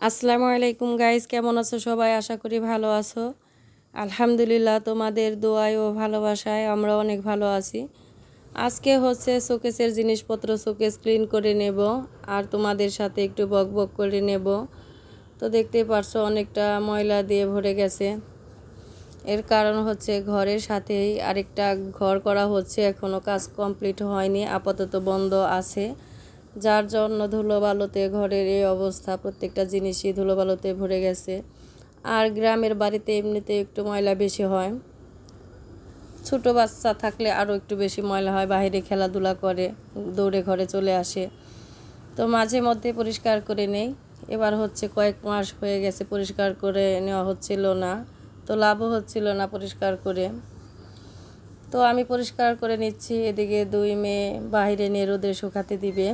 আসসালামু আলাইকুম গাইস কেমন আছো সবাই? আশা করি ভালো আছো। আলহামদুলিল্লাহ, তোমাদের দোয়ায় ও ভালোবাসায় আমরা অনেক ভালো আছি। আজকে হচ্ছে শোকেসের জিনিসপত্র শোকেস ক্লিন করে নেব আর তোমাদের সাথে একটু বক বক করে নেব। তো দেখতেই পারছ অনেকটা ময়লা দিয়ে ভরে গেছে। এর কারণ হচ্ছে ঘরের সাথেই আরেকটা ঘর করা হচ্ছে এখনও কাজ কমপ্লিট হয়নি, আপাতত বন্ধ আছে। যার জন্য ধুলোবালুতে ঘরের এই অবস্থা প্রত্যেকটা জিনিসই ধুলোবালুতে ভরে গেছে। আর গ্রামের বাড়িতে এমনিতে একটু ময়লা বেশি হয়। ছোটো বাচ্চা থাকলে আরও একটু বেশি ময়লা হয়, বাইরে খেলাধুলা করে, দৌড়ে ঘরে চলে আসে। তো মাঝে মধ্যে পরিষ্কার করে নেই। এবার হচ্ছে কয়েক মাস হয়ে গেছে পরিষ্কার করে নেওয়া হচ্ছিল না। তো লাভও হচ্ছিল না পরিষ্কার করে। তো আমি পরিষ্কার করে নিচ্ছি, এদিকে দুই মেয়ে বাইরে নিয়ে রোদে শুকাতে দিবে।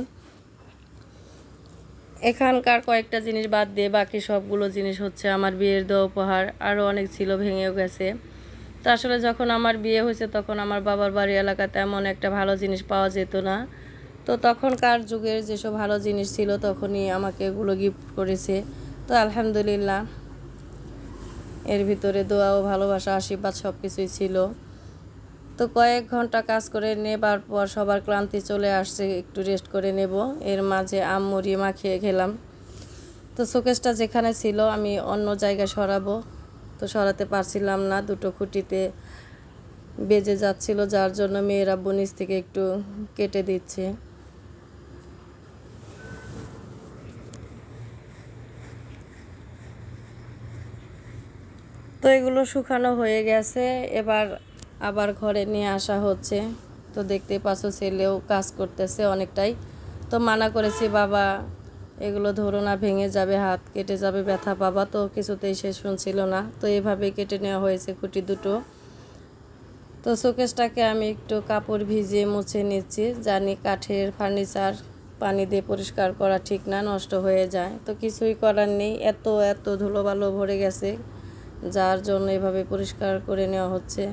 এখানকার কয়েকটা জিনিস বাদ দিয়ে বাকি সবগুলো জিনিস হচ্ছে আমার বিয়ের দেওয়া উপহার আরও অনেক ছিল, ভেঙেও গেছে। তো আসলে যখন আমার বিয়ে হয়েছে তখন আমার বাবার বাড়ি এলাকাতে এমন একটা ভালো জিনিস পাওয়া যেত না। তো তখনকার যুগের যেসব ভালো জিনিস ছিল তখনই আমাকে এগুলো গিফট করেছে। তো আলহামদুলিল্লাহ, এর ভিতরে দোয়া ও ভালোবাসা, আশীর্বাদ সব কিছুই ছিল। তো কয়েক ঘণ্টা কাজ করে নেবার পর সবার ক্লান্তি চলে আসছে, একটু রেস্ট করে নেব। এর মাঝে আম মুড়ি মাখিয়ে খেলাম তো শোকেসটা যেখানে ছিল, আমি অন্য জায়গায় সরাবো। তো সরাতে পারছিলাম না, দুটো খুঁটিতে বেজে যাচ্ছিল, যার জন্য মেয়েরা বনিস থেকে একটু কেটে দিচ্ছে। তো এগুলো শুকানো হয়ে গেছে। এবার আবার ঘরে নিয়ে আসা হচ্ছে। তো দেখতে পাচ্ছ ছেলেও কাজ করতেছে অনেকটাই। তো মানা করেছি, বাবা, এগুলো ধরো না, ভেঙে যাবে, হাত কেটে যাবে, ব্যথা পাবা। তো কিছুতেই সে শুনছিল না। তো এভাবে কেটে নেওয়া হয়েছে খুঁটি দুটো। তো শোকেসটাকে আমি একটু কাপড় ভিজিয়ে মুছে নিচ্ছি। জানি কাঠের ফার্নিচার পানি দিয়ে পরিষ্কার করা ঠিক না, নষ্ট হয়ে যায়। তো কিছুই করার নেই। এত এত ধুলোবালো ভরে গেছে। যার জন্য এভাবে পরিষ্কার করে নেওয়া হচ্ছে।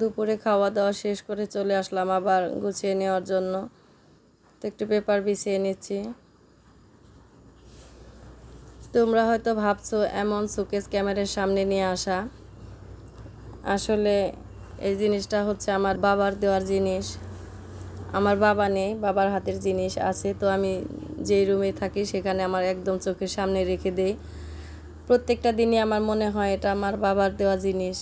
দুপুরে খাওয়া দাওয়া শেষ করে চলে আসলাম আবার গুছিয়ে নেওয়ার জন্য। তো একটু পেপার বিছিয়ে নিচ্ছি। তোমরা হয়তো ভাবছ, এমন সুকেস ক্যামেরার সামনে নিয়ে আসা। আসলে এই জিনিসটা হচ্ছে আমার বাবার দেওয়ার জিনিস। আমার বাবা নেই, বাবার হাতের জিনিস আছে। তো আমি যেই রুমে থাকি সেখানে আমার একদম চোখের সামনে রেখে দেই। প্রত্যেকটা দিনই আমার মনে হয় এটা আমার বাবার দেওয়া জিনিস।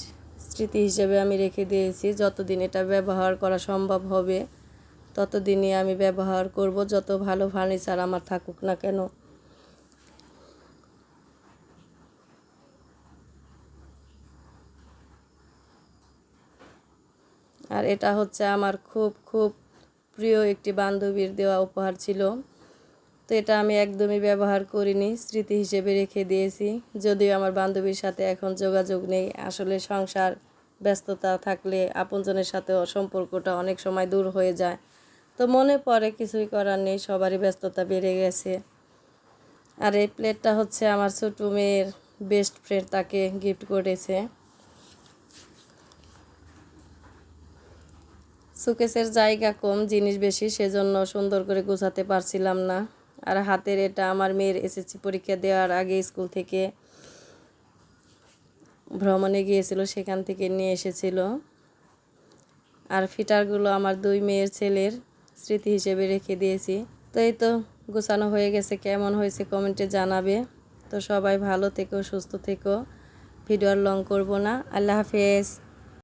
স্মৃতি হিসেবে আমি রেখে দিয়েছি, যতদিন এটা ব্যবহার করা সম্ভব হবে, ততদিনই আমি ব্যবহার করব, যত ভালো ফার্নিচার আমার থাকুক না কেন। আর এটা হচ্ছে আমার খুব খুব প্রিয় একটি বান্ধবীর দেওয়া উপহার ছিল। তো এটা আমি একদমই ব্যবহার করিনি, স্মৃতি হিসেবে রেখে দিয়েছি। যদিও আমার বান্ধবীর সাথে এখন যোগাযোগ নেই, আসলে সংসার, ব্যস্ততা থাকলে আপনজনের সাথে সম্পর্কটা অনেক সময় দূর হয়ে যায়। তো মনে পড়ে, কিছুই করার নেই, সবারই ব্যস্ততা বেড়ে গেছে। আর এই প্লেটটা হচ্ছে আমার ছোটো মেয়ের বেস্ট ফ্রেন্ড তাকে গিফট করেছে। সুকেসের জায়গা কম, জিনিস বেশি, সেজন্য সুন্দর করে গোছাতে পারছিলাম না। আর হাতের এটা আমার মেয়ের এসএসসি পরীক্ষা দেওয়ার আগে স্কুল থেকে ভ্রমণে গিয়েছিল, সেখান থেকে নিয়ে এসেছিল। আর ফিটারগুলো আমার দুই মেয়ের ছেলের স্মৃতি হিসেবে রেখে দিয়েছি। তো এই তো গোছানো হয়ে গেছে, কেমন হয়েছে কমেন্টে জানাবে। তো সবাই ভালো থেকো, সুস্থ থেকো। ভিডিও আর লং করব না। আল্লাহ হাফেজ।